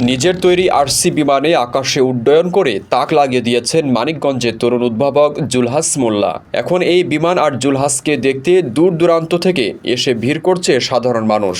নিজের তৈরি আরসি বিমানে আকাশে উড্ডয়ন করে তাক লাগিয়ে দিয়েছেন মানিকগঞ্জের তরুণ উদ্ভাবক জুলহাস মোল্লা। এখন এই বিমান আর জুলহাসকে দেখতে দূর দূরান্ত থেকে এসে ভিড় করছে সাধারণ মানুষ।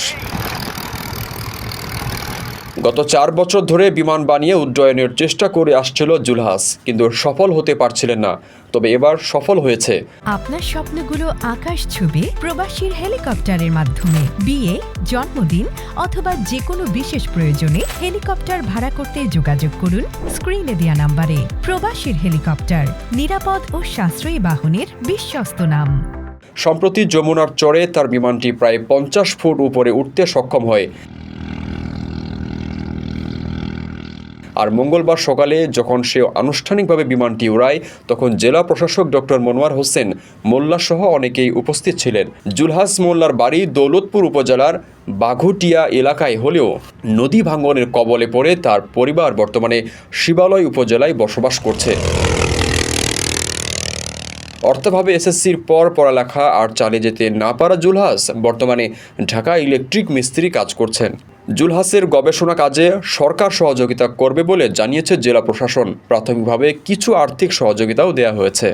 গত চার বছর ধরে বিমান বানিয়ে উড্ডয়নের চেষ্টা করে আসছিল জুলহাস কিন্তু সফল হতে পারছিলেন না। তবে এবার সফল হয়েছে। আপনার স্বপ্নগুলো আকাশ ছুবে প্রবাসীর হেলিকপ্টারের মাধ্যমে। বিয়ে জন্মদিন অথবা যে কোনো বিশেষ প্রয়োজনে হেলিকপ্টার ভাড়া করতে যোগাযোগ করুন স্ক্রিনে দেওয়া নাম্বারে। প্রবাসীর হেলিকপ্টার নিরাপদ ও সাশ্রয়ী বাহনের বিশ্বস্ত নাম। সম্প্রতি যমুনার চরে তার বিমানটি প্রায় পঞ্চাশ ফুট উপরে উঠতে সক্ষম হয়। আর মঙ্গলবার সকালে যখন সে আনুষ্ঠানিকভাবে বিমানটি উড়ায়, তখন জেলা প্রশাসক ডক্টর মনোয়ার হোসেন মোল্লাসহ অনেকেই উপস্থিত ছিলেন। জুলহাস মোল্লার বাড়ি দৌলতপুর উপজেলার বাঘুটিয়া এলাকায় হলেও নদী ভাঙ্গনের কবলে পড়ে তার পরিবার বর্তমানে শিবালয় উপজেলায় বসবাস করছে। অর্থভাবে এসএসসির পর পড়ালেখা আর চালিয়ে যেতে না পারা জুলহাস বর্তমানে ঢাকা ইলেকট্রিক মিস্ত্রি কাজ করছেন। জুলহাসের গবেষণা কাজে সরকার সহযোগিতা করবে বলে জানিয়েছে জেলা প্রশাসন। প্রাথমিকভাবে কিছু আর্থিক সহযোগিতাও দেয়া হয়েছে।